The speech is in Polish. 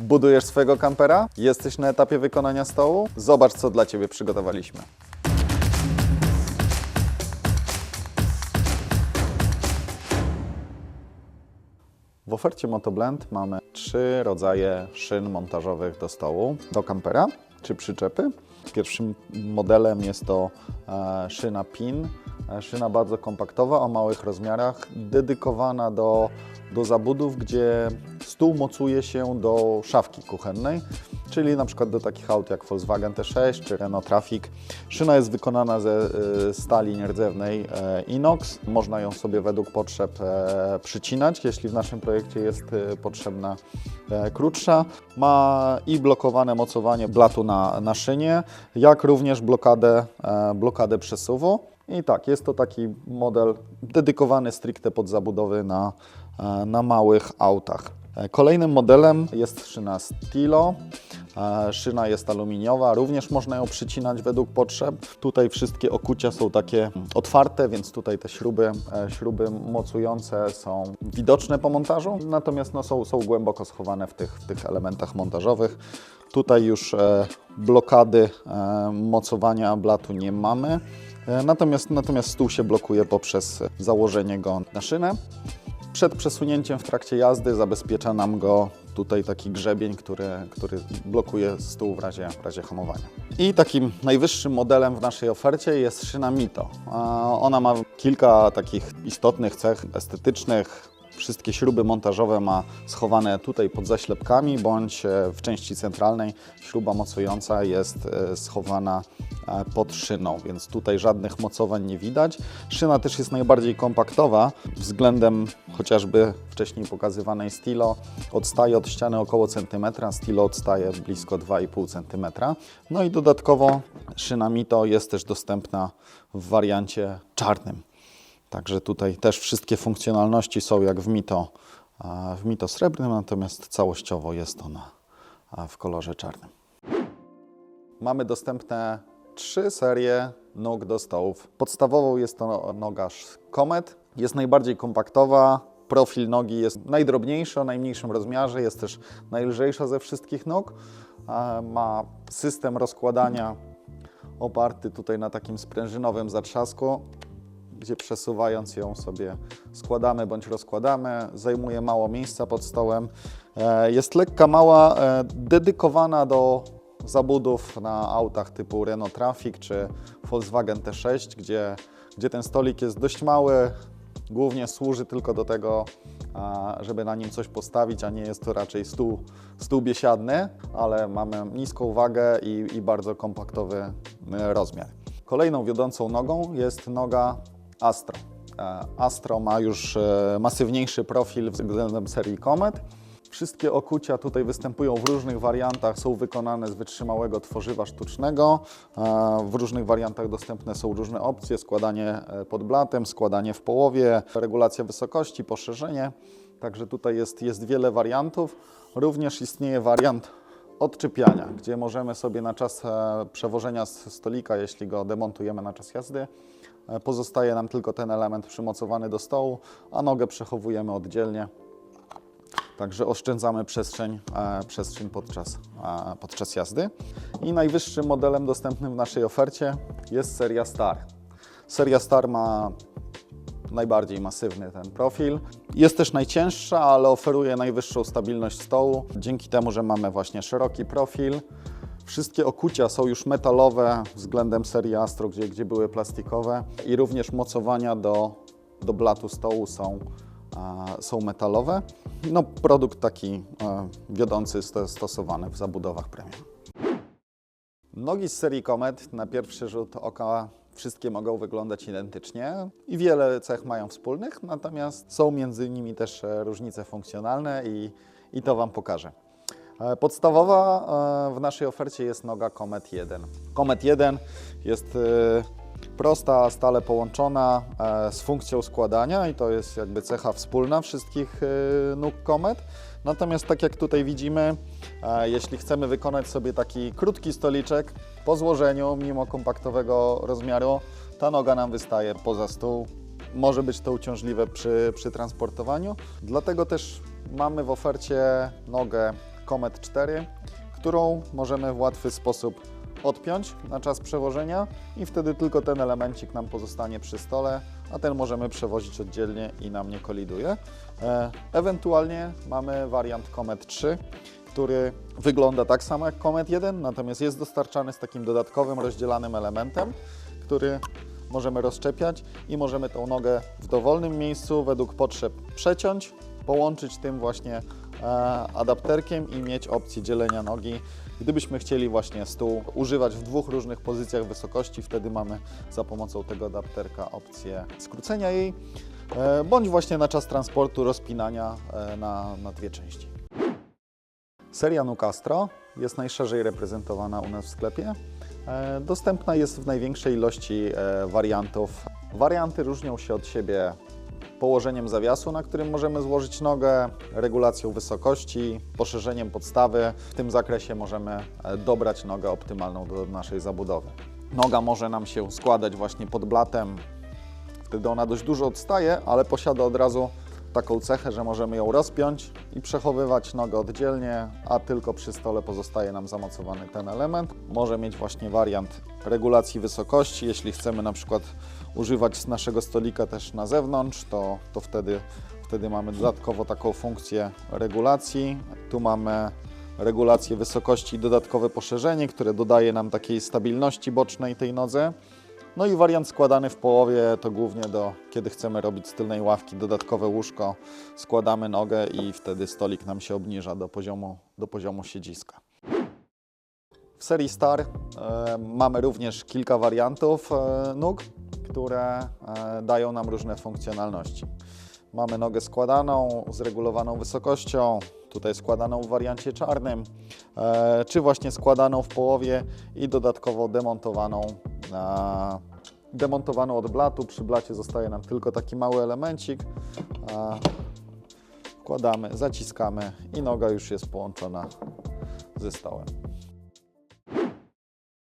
Budujesz swojego kampera? Jesteś na etapie wykonania stołu? Zobacz, co dla Ciebie przygotowaliśmy. W ofercie Motoblend mamy trzy rodzaje szyn montażowych do stołu, do kampera czy przyczepy. Pierwszym modelem jest to e, szyna PIN, e, szyna bardzo kompaktowa o małych rozmiarach, dedykowana do, do zabudów, gdzie stół mocuje się do szafki kuchennej, czyli na przykład do takich aut jak Volkswagen T6 czy Renault Trafic. Szyna jest wykonana ze e, stali nierdzewnej e, inox. Można ją sobie według potrzeb e, przycinać, jeśli w naszym projekcie jest potrzebna krótsza. Ma i blokowane mocowanie blatu na, na szynie, jak również blokadę, blokadę przesuwu. I tak, jest to taki model dedykowany stricte pod zabudowy na, na małych autach. E, Kolejnym modelem jest szyna Stilo. E, Szyna jest aluminiowa, również można ją przycinać według potrzeb. Tutaj wszystkie okucia są takie otwarte, więc tutaj te śruby, e, śruby mocujące są widoczne po montażu, natomiast no, są, są głęboko schowane w tych, w tych elementach montażowych. Tutaj już e, blokady e, mocowania blatu nie mamy, e, natomiast, natomiast stół się blokuje poprzez założenie go na szynę. Przed przesunięciem w trakcie jazdy zabezpiecza nam go tutaj taki grzebień, który, który blokuje stół w razie, w razie hamowania. I takim najwyższym modelem w naszej ofercie jest szyna Mito. Ona ma kilka takich istotnych cech estetycznych. Wszystkie śruby montażowe ma schowane tutaj pod zaślepkami, bądź e, w części centralnej śruba mocująca jest e, schowana e, pod szyną, więc tutaj żadnych mocowań nie widać. Szyna też jest najbardziej kompaktowa względem chociażby wcześniej pokazywanej Stilo. Odstaje od ściany około centymetra, Stilo odstaje blisko 2,5 centymetra. No i dodatkowo szyna Mito jest też dostępna w wariancie czarnym. Także tutaj też wszystkie funkcjonalności są jak w Mito, a, w Mito srebrnym, natomiast całościowo jest ona a, w kolorze czarnym. Mamy dostępne trzy serie nóg do stołów. Podstawową jest to noga Comet. Jest najbardziej kompaktowa. Profil nogi jest najdrobniejszy, o najmniejszym rozmiarze, jest też najlżejsza ze wszystkich nóg. A, Ma system rozkładania oparty tutaj na takim sprężynowym zatrzasku gdzie przesuwając ją sobie składamy bądź rozkładamy, zajmuje mało miejsca pod stołem. E, Jest lekka, mała, e, dedykowana do zabudów na autach typu Renault Trafic czy Volkswagen T6, gdzie, gdzie ten stolik jest dość mały, głównie służy tylko do tego, żeby na nim coś postawić, a nie jest to raczej stół, stół biesiadny, ale mamy niską wagę i, i bardzo kompaktowy e, rozmiar. Kolejną wiodącą nogą jest noga Astro. E, Astro ma już e, masywniejszy profil względem serii Comet. Wszystkie okucia tutaj występują w różnych wariantach, są wykonane z wytrzymałego tworzywa sztucznego. E, W różnych wariantach dostępne są różne opcje, składanie pod blatem, składanie w połowie, regulacja wysokości, poszerzenie. Także tutaj jest, jest wiele wariantów. Również istnieje wariant odczepiania, gdzie możemy sobie na czas przewożenia z stolika, jeśli go demontujemy na czas jazdy, pozostaje nam tylko ten element przymocowany do stołu, a nogę przechowujemy oddzielnie. Także oszczędzamy przestrzeń, e, przestrzeń podczas, e, podczas jazdy. I najwyższym modelem dostępnym w naszej ofercie jest seria Star. Seria Star ma najbardziej masywny ten profil. Jest też najcięższa, ale oferuje najwyższą stabilność stołu. Dzięki temu, że mamy właśnie szeroki profil. Wszystkie okucia są już metalowe względem serii Astro, gdzie, gdzie były plastikowe. I również mocowania do, do blatu stołu są, a, są metalowe. No, produkt taki e, wiodący, sto- stosowany w zabudowach premium. Nogi z serii Comet na pierwszy rzut oka wszystkie mogą wyglądać identycznie i wiele cech mają wspólnych, natomiast są między nimi też e, różnice funkcjonalne i, i to Wam pokażę. E, Podstawowa e, w naszej ofercie jest noga Comet 1. Comet 1 jest e, prosta, stale połączona z funkcją składania i to jest jakby cecha wspólna wszystkich nóg Comet. Natomiast tak jak tutaj widzimy, jeśli chcemy wykonać sobie taki krótki stoliczek po złożeniu, mimo kompaktowego rozmiaru, ta noga nam wystaje poza stół. Może być to uciążliwe przy, przy transportowaniu, dlatego też mamy w ofercie nogę Comet 4, którą możemy w łatwy sposób odpiąć na czas przewożenia i wtedy tylko ten elemencik nam pozostanie przy stole, a ten możemy przewozić oddzielnie i nam nie koliduje. E, ewentualnie mamy wariant Comet 3, który wygląda tak samo jak Comet 1, natomiast jest dostarczany z takim dodatkowym rozdzielanym elementem, który możemy rozczepiać i możemy tą nogę w dowolnym miejscu według potrzeb przeciąć, połączyć tym właśnie adapterkiem i mieć opcję dzielenia nogi. Gdybyśmy chcieli właśnie stół używać w dwóch różnych pozycjach wysokości, wtedy mamy za pomocą tego adapterka opcję skrócenia jej, e, bądź właśnie na czas transportu rozpinania e, na, na dwie części. Seria Nucastro jest najszerzej reprezentowana u nas w sklepie. E, Dostępna jest w największej ilości e, wariantów. Warianty różnią się od siebie położeniem zawiasu, na którym możemy złożyć nogę, regulacją wysokości, poszerzeniem podstawy. W tym zakresie możemy e, dobrać nogę optymalną do naszej zabudowy. Noga może nam się składać właśnie pod blatem, Wtedy ona dość dużo odstaje, ale posiada od razu taką cechę, że możemy ją rozpiąć i przechowywać nogę oddzielnie, a tylko przy stole pozostaje nam zamocowany ten element. Może mieć właśnie wariant regulacji wysokości. Jeśli chcemy na przykład używać z naszego stolika też na zewnątrz, to, to wtedy, wtedy mamy dodatkowo taką funkcję regulacji. Tu mamy regulację wysokości i dodatkowe poszerzenie, które dodaje nam takiej stabilności bocznej tej nodze. No i wariant składany w połowie to głównie do, kiedy chcemy robić z tylnej ławki dodatkowe łóżko, składamy nogę i wtedy stolik nam się obniża do poziomu, do poziomu siedziska. W serii Star e, mamy również kilka wariantów e, nóg, które e, dają nam różne funkcjonalności. Mamy nogę składaną z regulowaną wysokością, tutaj składaną w wariancie czarnym, e, czy właśnie składaną w połowie i dodatkowo demontowaną na demontowaną od blatu. Przy blacie zostaje nam tylko taki mały elemencik. Wkładamy, zaciskamy i noga już jest połączona ze stołem.